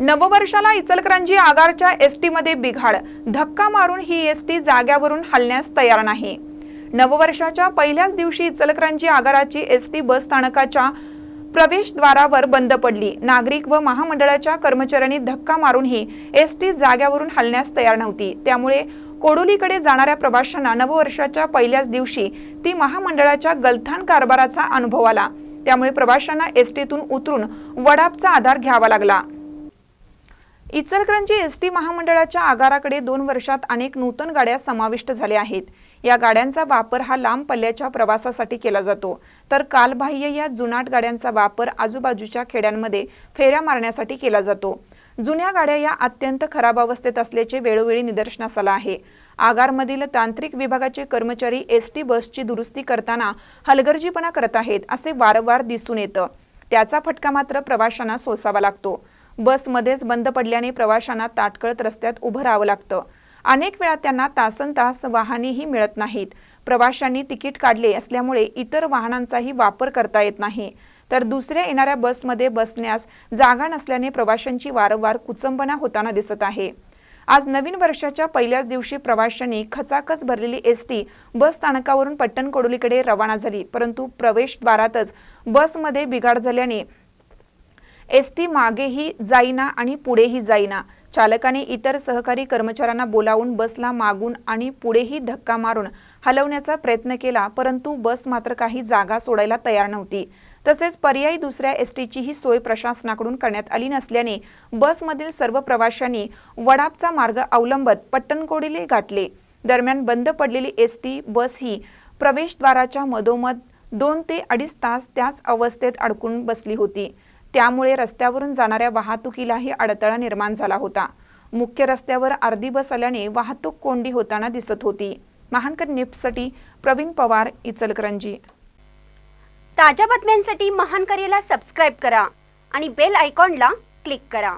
नववर्षाला Ichalkaranji आगारच्या S टीमध्ये बिघाड. धक्का मारून ही एसटी जाग्यावरून हलण्यास तयार नाही. नववर्षाच्या पहिल्याच दिवशी इचलकरंजी आगाराची एसटी बस स्थानकाच्या प्रवेशद्वारावर बंद पडली. नागरिक व महामंडळाच्या कर्मचाऱ्यांनी धक्का मारूनही एसटी जाग्यावरून हलण्यास तयार नव्हती. त्यामुळे कोडोलीकडे जाणाऱ्या प्रवाशांना नववर्षाच्या पहिल्याच दिवशी ती महामंडळाच्या गलथान कारभाराचा अनुभव आला. त्यामुळे प्रवाशांना एसटीतून उतरून वडापचा आधार घ्यावा लागला. इचलकरंजी एस टी महामंडळाच्या आगाराकडे दोन वर्षात अनेक नूतन गाड्या समाविष्ट झाल्या आहेत. या गाड्यांचा वापर हा लांब पल्ल्याच्या प्रवासासाठी केला जातो. तर कालबाह्य या जुनाट गाड्यांचा वापर आजूबाजूच्या खेड्यांमध्ये फेऱ्या मारण्यासाठी केला जातो. जुन्या गाड्या या अत्यंत खराब अवस्थेत असल्याचे वेळोवेळी निदर्शनास आलं आहे. आगारमधील तांत्रिक विभागाचे कर्मचारी एस टी बसची दुरुस्ती करताना हलगर्जीपणा करत आहेत असे वारंवार दिसून येतं. त्याचा फटका मात्र प्रवाशांना सोसावा लागतो. बसमध्येच बंद पडल्याने प्रवाशांना ताटकळत रस्त्यात उभं राहावं लागतं. अनेक वेळा त्यांना तासन तास वाहनेही मिळत नाहीत. प्रवाशांनी तिकीट काढले असल्यामुळे इतर वाहनांचाही वापर करता येत नाही. तर दुसऱ्या येणाऱ्या बसमध्ये बसण्यास जागा नसल्याने प्रवाशांची वारंवार कुचंबना होताना दिसत आहे. आज नवीन वर्षाच्या पहिल्याच दिवशी प्रवाशांनी खचाखच भरलेली एस टी बस स्थानकावरून पट्टणकोडोलीकडे रवाना झाली परंतु प्रवेशद्वारातच बसमध्ये बिघाड झाल्याने एस टी मागेही जाईना आणि पुढेही जाईना. चालकाने इतर सहकारी कर्मचाऱ्यांना बोलावून बसला मागून आणि पुढेही धक्का मारून हलवण्याचा प्रयत्न केला परंतु बस मात्र काही जागा सोडायला तयार नव्हती. तसेच पर्यायी दुसऱ्या एस टीचीही सोय प्रशासनाकडून करण्यात आली नसल्याने बसमधील सर्व प्रवाशांनी वडापचा मार्ग अवलंबत पट्टणकोडीले गाठले. दरम्यान बंद पडलेली एस टी बस ही प्रवेशद्वाराच्या मधोमध दोन ते अडीच तास त्याच अवस्थेत अडकून बसली होती. त्यामुळे रस्त्यावरून जाणाऱ्या वाहतुकीलाही अडथळा निर्माण झाला होता. मुख्य रस्त्यावर अर्धी बस आल्याने वाहतूक कोंडी होताना दिसत होती. महानकर निप्ससाठी प्रवीण पवार इचलकरंजी. ताज्या बातम्यांसाठी महानकरेला सबस्क्राईब करा आणि बेल आयकॉनला क्लिक करा.